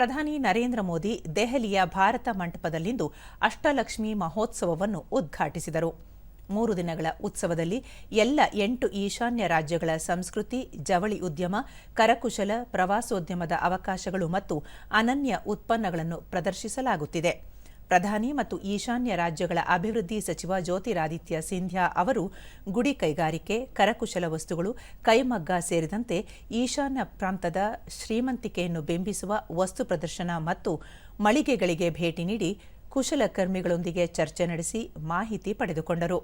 ಪ್ರಧಾನಿ ನರೇಂದ್ರ ಮೋದಿ ದೆಹಲಿಯ ಭಾರತ ಮಂಟಪದಲ್ಲಿಂದು ಅಷ್ಟಲಕ್ಷ್ಮಿ ಮಹೋತ್ಸವವನ್ನು ಉದ್ಘಾಟಿಸಿದರು. ಮೂರು ದಿನಗಳ ಉತ್ಸವದಲ್ಲಿ ಎಲ್ಲ ಎಂಟು ಈಶಾನ್ಯ ರಾಜ್ಯಗಳ ಸಂಸ್ಕೃತಿ, ಜವಳಿ ಉದ್ಯಮ, ಕರಕುಶಲ, ಪ್ರವಾಸೋದ್ಯಮದ ಅವಕಾಶಗಳು ಮತ್ತು ಅನನ್ಯ ಉತ್ಪನ್ನಗಳನ್ನು ಪ್ರದರ್ಶಿಸಲಾಗುತ್ತಿದೆ. ಪ್ರಧಾನಿ ಮತ್ತು ಈಶಾನ್ಯ ರಾಜ್ಯಗಳ ಅಭಿವೃದ್ಧಿ ಸಚಿವ ಜ್ಯೋತಿರಾದಿತ್ಯ ಸಿಂಧ್ಯಾ ಅವರು ಗುಡಿ ಕೈಗಾರಿಕೆ, ಕರಕುಶಲ ವಸ್ತುಗಳು, ಕೈಮಗ್ಗ ಸೇರಿದಂತೆ ಈಶಾನ್ಯ ಪ್ರಾಂತದ ಶ್ರೀಮಂತಿಕೆಯನ್ನು ಬಿಂಬಿಸುವ ವಸ್ತು ಪ್ರದರ್ಶನ ಮತ್ತು ಮಳಿಗೆಗಳಿಗೆ ಭೇಟಿ ನೀಡಿ ಕುಶಲಕರ್ಮಿಗಳೊಂದಿಗೆ ಚರ್ಚೆ ನಡೆಸಿ ಮಾಹಿತಿ ಪಡೆದುಕೊಂಡರು.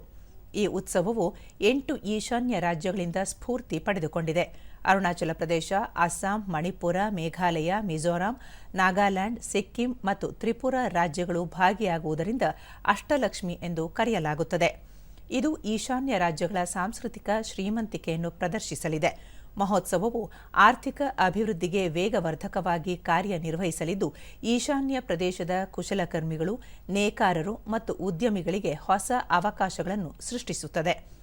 ಈ ಉತ್ಸವವು ಎಂಟು ಈಶಾನ್ಯ ರಾಜ್ಯಗಳಿಂದ ಸ್ಫೂರ್ತಿ ಪಡೆದುಕೊಂಡಿದೆ. ಅರುಣಾಚಲ ಪ್ರದೇಶ, ಅಸ್ಸಾಂ, ಮಣಿಪುರ, ಮೇಘಾಲಯ, ಮಿಜೋರಾಂ, ನಾಗಾಲ್ಯಾಂಡ್, ಸಿಕ್ಕಿಂ ಮತ್ತು ತ್ರಿಪುರ ರಾಜ್ಯಗಳು ಭಾಗಿಯಾಗುವುದರಿಂದ ಅಷ್ಟಲಕ್ಷ್ಮಿ ಎಂದು ಕರೆಯಲಾಗುತ್ತದೆ. ಇದು ಈಶಾನ್ಯ ರಾಜ್ಯಗಳ ಸಾಂಸ್ಕೃತಿಕ ಶ್ರೀಮಂತಿಕೆಯನ್ನು ಪ್ರದರ್ಶಿಸಲಿದೆ. ಮಹೋತ್ಸವವು ಆರ್ಥಿಕ ಅಭಿವೃದ್ಧಿಗೆ ವೇಗವರ್ಧಕವಾಗಿ ಕಾರ್ಯನಿರ್ವಹಿಸಲಿದ್ದು ಈಶಾನ್ಯ ಪ್ರದೇಶದ ಕುಶಲಕರ್ಮಿಗಳು ನೇಕಾರರು ಮತ್ತು ಉದ್ಯಮಿಗಳಿಗೆ ಹೊಸ ಅವಕಾಶಗಳನ್ನು ಸೃಷ್ಟಿಸುತ್ತದೆ.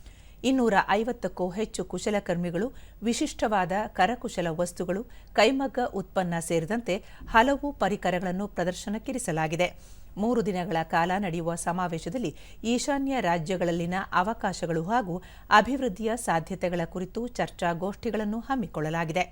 ಇನ್ನೂರ ಐವತ್ತಕ್ಕೂ ಹೆಚ್ಚು ಕುಶಲಕರ್ಮಿಗಳು ವಿಶಿಷ್ಟವಾದ ಕರಕುಶಲ ವಸ್ತುಗಳು ಕೈಮಗ್ಗ ಉತ್ಪನ್ನ ಸೇರಿದಂತೆ ಹಲವು ಪರಿಕರಗಳನ್ನು ಪ್ರದರ್ಶನಕ್ಕಿರಿಸಲಾಗಿದೆ ಮೂರು ದಿನಗಳ ಕಾಲ ನಡೆಯುವ ಸಮಾವೇಶದಲ್ಲಿ ಈಶಾನ್ಯ ರಾಜ್ಯಗಳಲ್ಲಿನ ಅವಕಾಶಗಳು ಹಾಗೂ ಅಭಿವೃದ್ಧಿಯ ಸಾಧ್ಯತೆಗಳ ಕುರಿತು ಚರ್ಚಾಗೋಷ್ಠಿಗಳನ್ನು ಹಮ್ಮಿಕೊಳ್ಳಲಾಗಿದೆ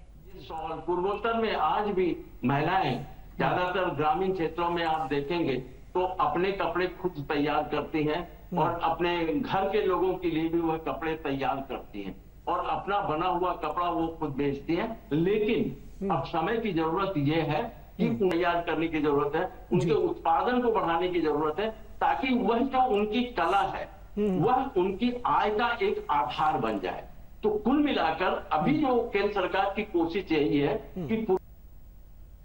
और पूर्वोत्तर में आज भी महिलाएं ज्यादातर ग्रामीण क्षेत्रों में आप देखेंगे तो अपने कपड़े खुद तैयार करती हैं और अपने घर के लोगों के लिए भी वह कपड़े तैयार करती हैं। और अपना बना हुआ कपड़ा वो खुद बेचती हैं। लेकिन अब समय की ज़रूरत यह है कि तैयार करने की ज़रूरत है उनके उत्पादन को बढ़ाने की ज़रूरत है ताकि वह जो उनकी कला है वह उनकी आय का एक आधार बन जाए। तो कुल मिलाकर अभी जो केंद्र सरकार की कोशिश यही है कि